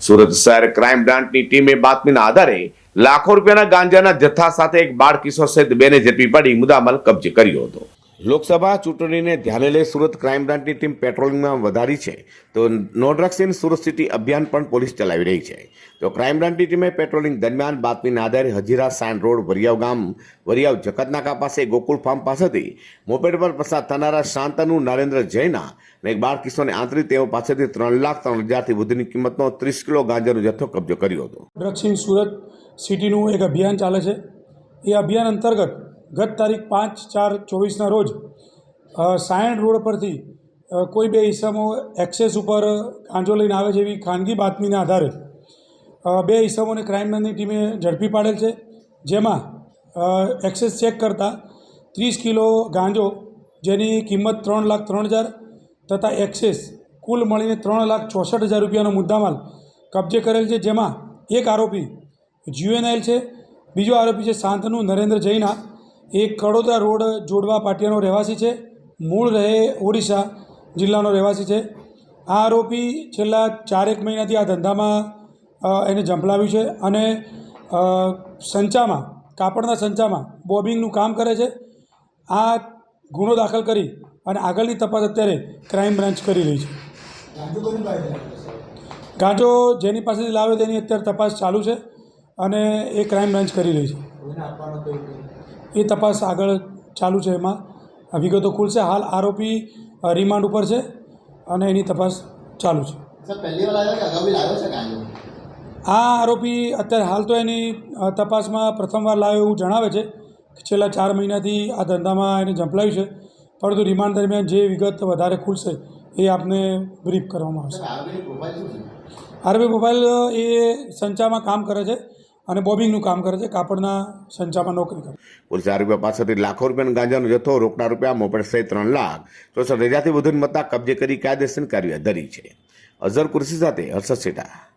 સુરત શહેર ક્રાઇમ બ્રાન્ચની ટીમે બાતમીના આધારે લાખો રૂપિયાના ગાંજાના જથ્થા સાથે એક બાળ કિશોર સહિત બેને ઝડપી પાડી મુદ્દામાલ કબજે કર્યો હતો. લોકસભા ચૂંટણીને ધ્યાને લઈ સુરત ક્રાઇમ બ્રાન્ચની ટીમ પેટ્રોલિંગમાં વધારી છે. તો no drugs in Surat city અભિયાન પણ પોલીસ ચલાવી રહી છે. તો ક્રાઇમ બ્રાન્ચની ટીમે પેટ્રોલિંગ દરમિયાન બાતમીના આધારે હજીરા સાયન રોડ, વરિયાવ ગામ, વરિયાવ જકતનાકા પાસે ગોકુલ ફાર્મ પાસેથી મોપેડ પર પસાર થનારા શાંતનુ નરેન્દ્ર જૈના અને એક બાળ કિશોરને આંતરી તેઓ પાસેથી ત્રણ લાખ ત્રણ હજારથી વધુની કિંમતનો ત્રીસ કિલો ગાંજાનો જથ્થો કબજો કર્યો હતો. ડ્રગ્સ ઇન સુરત સિટીનું એક અભિયાન ચાલે છે. એ અભિયાન અંતર્ગત ગત તારીખ પાંચ ચાર ચોવીસના રોજ સાયણ રોડ પરથી કોઈ બે ઈસમો એક્સેસ ઉપર ગાંજો લઈને આવે છે એવી ખાનગી બાતમીના આધારે બે ઈસમોને ક્રાઇમ બ્રાન્ચની ટીમે ઝડપી પાડેલ છે, જેમાં એક્સેસ ચેક કરતાં ત્રીસ કિલો ગાંજો, જેની કિંમત ત્રણ લાખ ત્રણ હજાર તથા એક્સેસ કુલ મળીને ત્રણ લાખ ચોસઠ હજાર રૂપિયાનો મુદ્દામાલ કબજે કરેલ છે, જેમાં એક આરોપી જ્યુએનઆઈલ છે, બીજો આરોપી છે, શાંતનુ નરેન્દ્ર જૈના એ કડોદરા રોડ જોડવા પાટિયાનો રહેવાસી છે. મૂળ રહે ઓડિશા જિલ્લાનો રહેવાસી છે. આ આરોપી છેલ્લા ચારેક મહિનાથી આ ધંધામાં એને ઝંપલાવ્યું છે અને સંચામાં કાપડના સંચામાં બોબિંગનું કામ કરે છે. આ ગુનો દાખલ કરી અને આગળની તપાસ અત્યારે ક્રાઇમ બ્રાન્ચ કરી રહી છે. ગાંજો જેની પાસેથી લાવે તેની અત્યારે તપાસ ચાલુ છે અને એ ક્રાઇમ બ્રાન્ચ કરી રહી છે. એ તપાસ આગળ ચાલુ છે એમાં. વિગતો ખુલશે હાલ આરોપી રિમાન્ડ ઉપર છે અને એની તપાસ ચાલુ છે. આ આરોપી અત્યારે હાલ તો એની તપાસમાં પ્રથમવાર લાવ્યો એવું જણાવે છે. કે છેલ્લા ચાર મહિનાથી આ ધંધામાં એને ઝંપલાવ્યું છે. પરંતુ રિમાન્ડ દરમિયાન જે વિગત વધારે ખુલશે એ આપને બ્રીફ કરવામાં આવશે. આરબી મોબાઈલ એ સંચામાં કામ કરે છે. અને બોબિંગનું કામ કરે છે, કાપડના સંચામાં નોકરી કરે. પોલીસે આરોપીઓ પાસેથી લાખો રૂપિયાનો ગાંજાનો જથ્થો રોકડા રૂપિયા મોપેડ સહિત ત્રણ લાખ. ચોસઠ હજારથી વધુની મત્તા કબજે કરી કાયદેસર કાર્યવાહી ધરી છે. અઝર કુર્સી સાથે હર્ષદ સેઠા